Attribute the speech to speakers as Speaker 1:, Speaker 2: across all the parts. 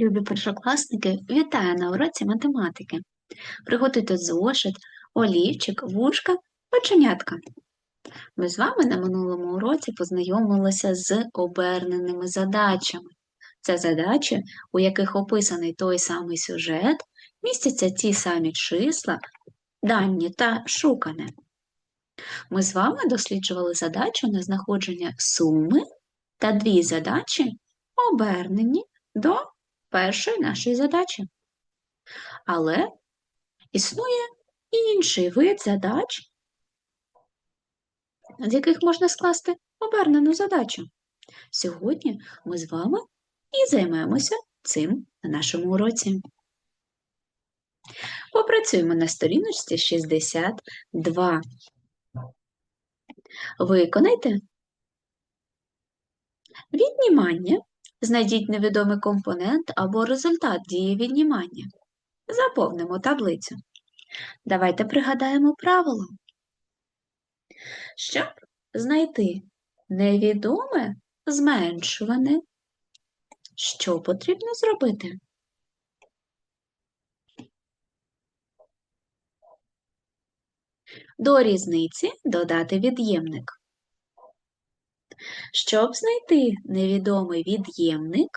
Speaker 1: Любі першокласники, вітаю на уроці математики. Приготуйте зошит, олівчик, вушка, оченятка. Ми з вами на минулому уроці познайомилися з оберненими задачами. Це задачі, у яких описаний той самий сюжет, містяться ті самі числа, дані та шукане. Ми з вами досліджували задачу на знаходження суми та дві задачі обернені до першої нашої задачі. Але існує інший вид задач, з яких можна скласти обернену задачу. Сьогодні ми з вами і займемося цим на нашому уроці. Попрацюємо на сторіночці 62. Виконайте віднімання Знайдіть невідомий компонент або результат дії віднімання. Заповнимо таблицю. Давайте пригадаємо правило. Щоб знайти невідоме зменшуване, що потрібно зробити? До різниці додати від'ємник. Щоб знайти невідомий від'ємник,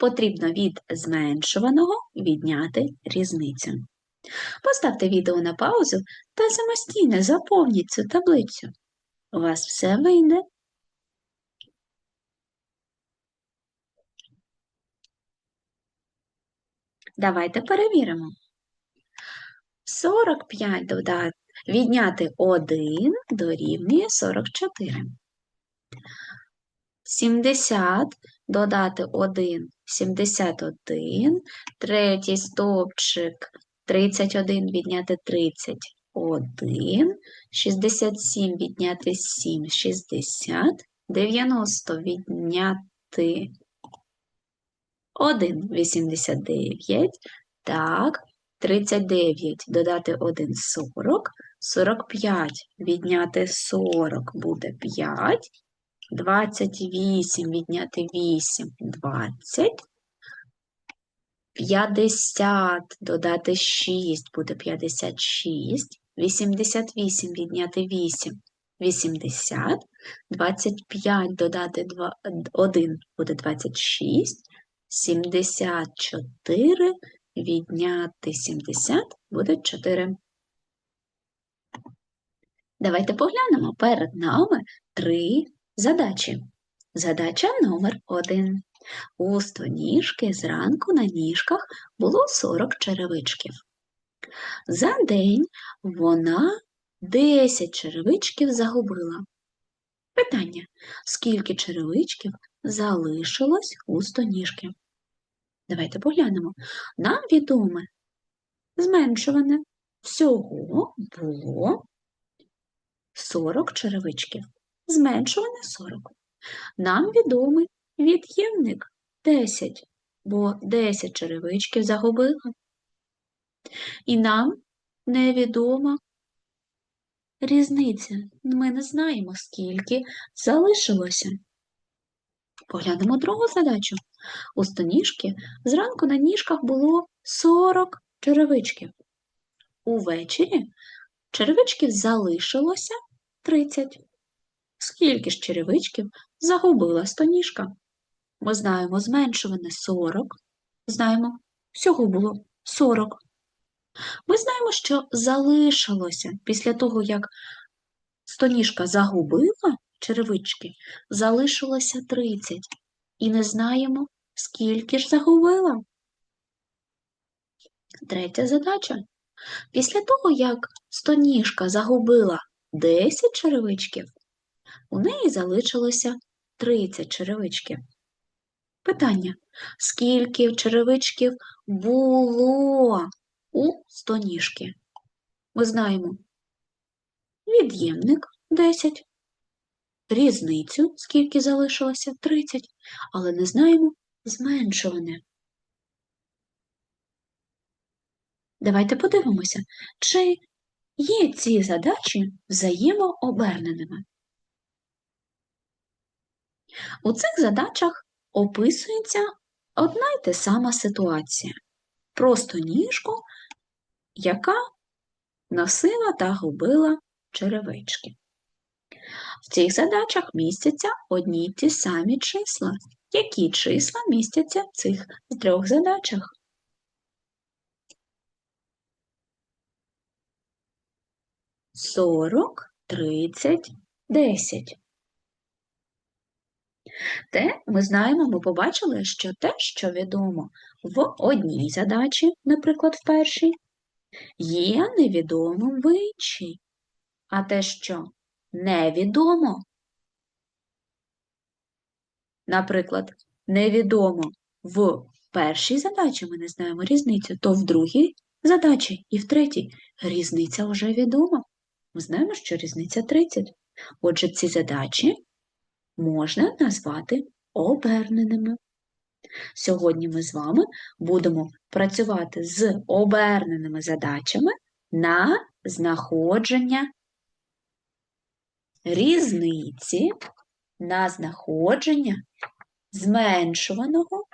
Speaker 1: потрібно від зменшуваного відняти різницю. Поставте відео на паузу та самостійно заповніть цю таблицю. У вас все вийде. Давайте перевіримо. 45 додати Відняти 1 дорівнює 44. 70 додати 1 71, третій стовпчик 31 відняти 31, 67 відняти 7 60, 90 відняти 1 89. Так, 39 додати 1 40, 45 відняти 40 буде 5, 28 відняти 8 20, 50 додати 6 буде 56, 88 відняти 8 80, 25 додати 2, 1 буде 26, 74 відняти 70 буде 4. Давайте поглянемо перед нами три задачі. Задача номер 1. У стоніжки зранку на ніжках було 40 черевичків. За день вона 10 черевичків загубила. Питання: скільки черевичків залишилось у стоніжки? Давайте поглянемо. Нам відоме зменшуване. Всього було 40 черевичків. Зменшуване 40. Нам відомий від'ємник 10, бо 10 черевичків загубила. І нам невідома різниця. Ми не знаємо, скільки залишилося. Поглянемо другу задачу. У стоніжки зранку на ніжках було 40 черевичків. Увечері черевичків залишилося 30. Скільки ж черевичків загубила стоніжка? Ми знаємо зменшуване 40. Знаємо, всього було 40. Ми знаємо, що залишилося після того, як стоніжка загубила черевички, залишилося 30. І не знаємо, скільки ж загубила. Третя задача. Після того, як стоніжка загубила 10 черевичків, у неї залишилося 30 черевичків. Питання: скільки черевичків було у стоніжки? Ми знаємо від'ємник 10, різницю, скільки залишилося 30, але не знаємо зменшуване. Давайте подивимося, чи є ці задачі взаємооберненими. У цих задачах описується одна й та сама ситуація. Просто ніжку, яка носила та губила черевички. В цих задачах містяться одні й ті самі числа. Які числа містяться в цих трьох задачах? Сорок, тридцять, десять. Те ми знаємо, ми побачили, що те, що відомо в одній задачі, наприклад, в першій, є невідомим в іншій. А те, що невідомо, наприклад, невідомо в першій задачі ми не знаємо різницю, то в другій задачі і в третій різниця вже відома. Ми знаємо, що різниця 30. Отже, ці задачі можна назвати оберненими. Сьогодні ми з вами будемо працювати з оберненими задачами на знаходження різниці, на знаходження зменшуваного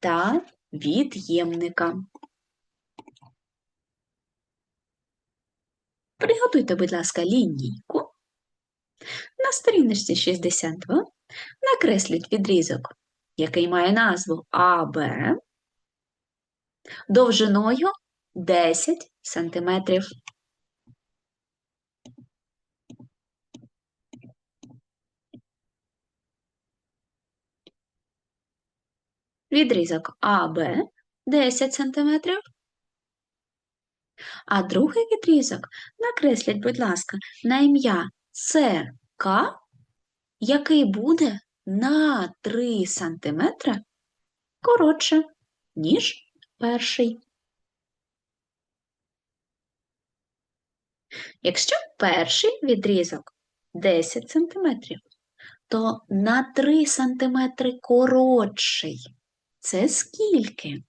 Speaker 1: та від'ємника. Приготуйте, будь ласка, лінійку. На сторіночці 62 накресліть відрізок, який має назву АБ довжиною 10 см. Відрізок АБ 10 см. А другий відрізок накресліть, будь ласка, на ім'я СК, який буде на 3 см коротше, ніж перший. Якщо перший відрізок 10 см, то на 3 см коротший. Це скільки?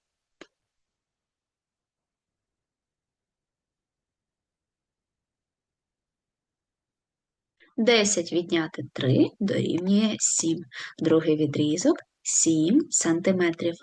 Speaker 1: Десять відняти три дорівнює сім. Другий відрізок сім сантиметрів.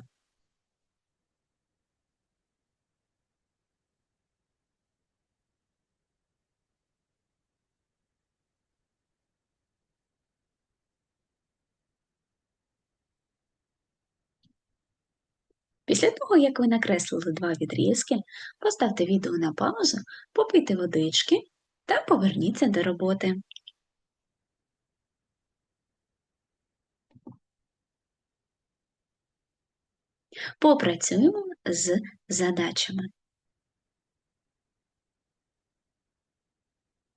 Speaker 1: Після того, як ви накреслили два відрізки, поставте відео на паузу, попийте водички та поверніться до роботи. Попрацюємо з задачами.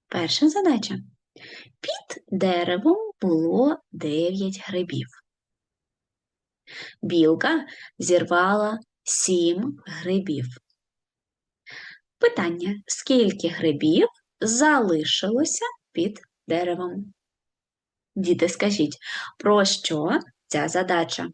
Speaker 1: Перша задача. Під деревом було 9 грибів. Білка зірвала 7 грибів. Питання: скільки грибів залишилося під деревом? Діти, скажіть, про що ця задача?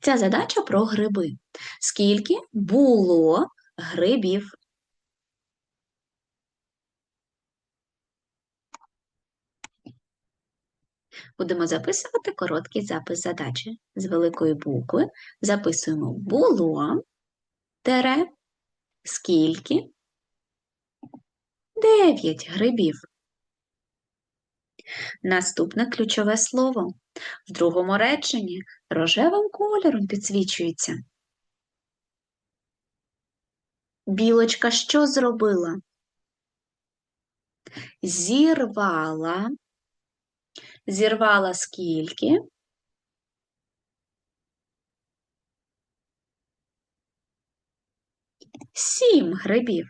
Speaker 1: Ця задача про гриби. Скільки було грибів? Будемо записувати короткий запис задачі. З великої букви записуємо було, тере, скільки? Дев'ять грибів. Наступне ключове слово. В другому реченні рожевим кольором підсвічується. Білочка що зробила? Зірвала. Зірвала скільки? Сім грибів.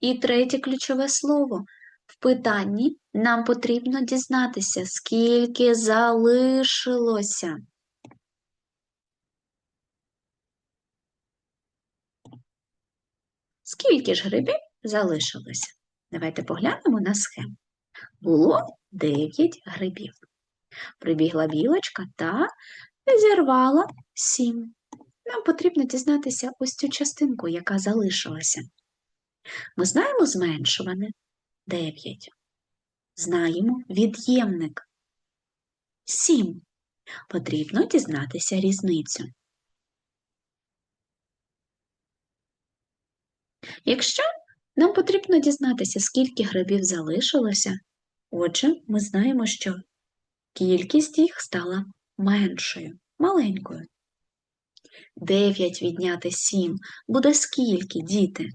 Speaker 1: І третє ключове слово. В питанні нам потрібно дізнатися, скільки залишилося. Скільки ж грибів залишилося? Давайте поглянемо на схему. Було 9 грибів. Прибігла білочка та зірвала 7. нам потрібно дізнатися ось цю частинку, яка залишилася. Ми знаємо зменшуване 9. Знаємо від'ємник 7. Потрібно дізнатися різницю. Якщо нам потрібно дізнатися, скільки грибів залишилося, отже, ми знаємо, що кількість їх стала меншою, маленькою. 9 відняти 7 буде скільки, діти?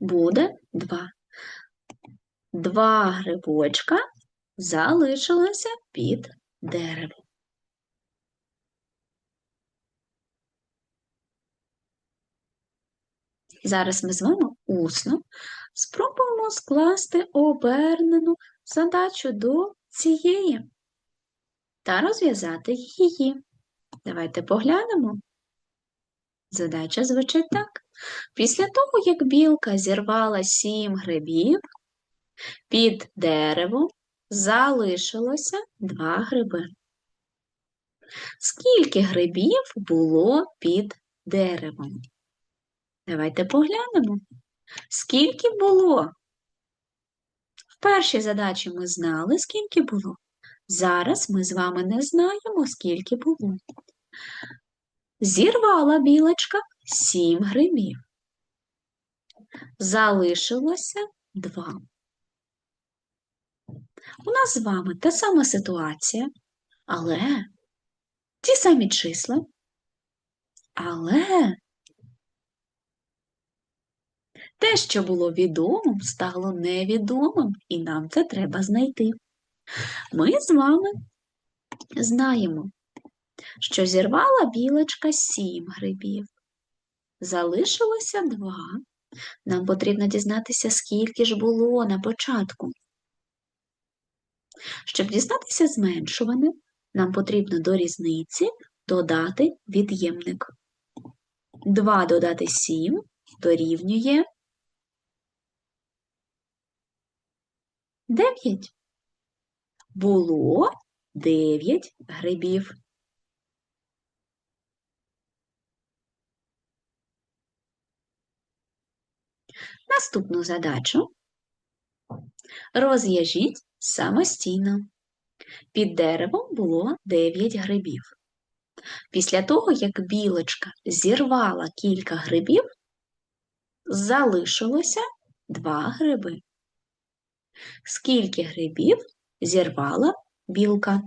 Speaker 1: Буде 2. Два грибочка залишилося під деревом. Зараз ми з вами усно спробуємо скласти обернену задачу до цієї та розв'язати її. Давайте поглянемо. Задача звучить так. Після того, як білка зірвала сім грибів, під деревом залишилося два гриби. Скільки грибів було під деревом? Давайте поглянемо. Скільки було? В першій задачі ми знали, скільки було. Зараз ми з вами не знаємо, скільки було. Зірвала білочка сім грибів. Залишилося два. У нас з вами та сама ситуація, але ті самі числа, але те, що було відомим, стало невідомим, і нам це треба знайти. Ми з вами знаємо, що зірвала білочка сім грибів. Залишилося два. Нам потрібно дізнатися, скільки ж було на початку. Щоб дізнатися зменшуване, нам потрібно до різниці додати від'ємник. 2 додати 7 дорівнює 9. Було 9 грибів. Наступну задачу розв'яжіть самостійно. Під деревом було 9 грибів. Після того, як білочка зірвала кілька грибів, залишилося 2 гриби. Скільки грибів зірвала білка?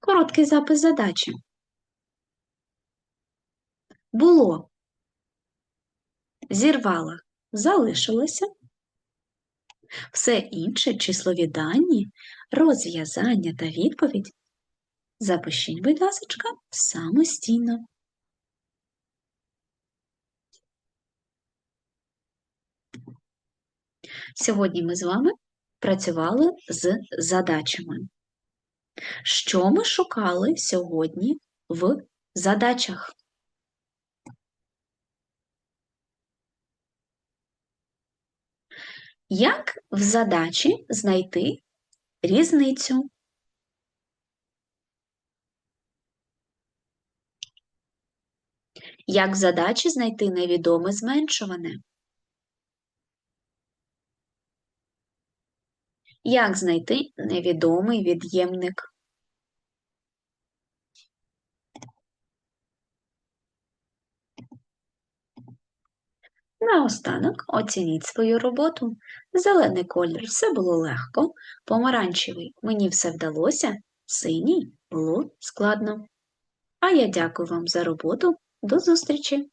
Speaker 1: Короткий запис задачі. Було. Зірвала, залишилося. Все інше числові дані, розв'язання та відповідь запишіть, будь ласка, самостійно. Сьогодні ми з вами працювали з задачами. Що ми шукали сьогодні в задачах? Як в задачі знайти різницю? Як в задачі знайти невідоме зменшуване? Як знайти невідомий від'ємник? Наостанок оцініть свою роботу. Зелений колір все було легко, помаранчевий мені все вдалося, синій було складно. А я дякую вам за роботу. До зустрічі!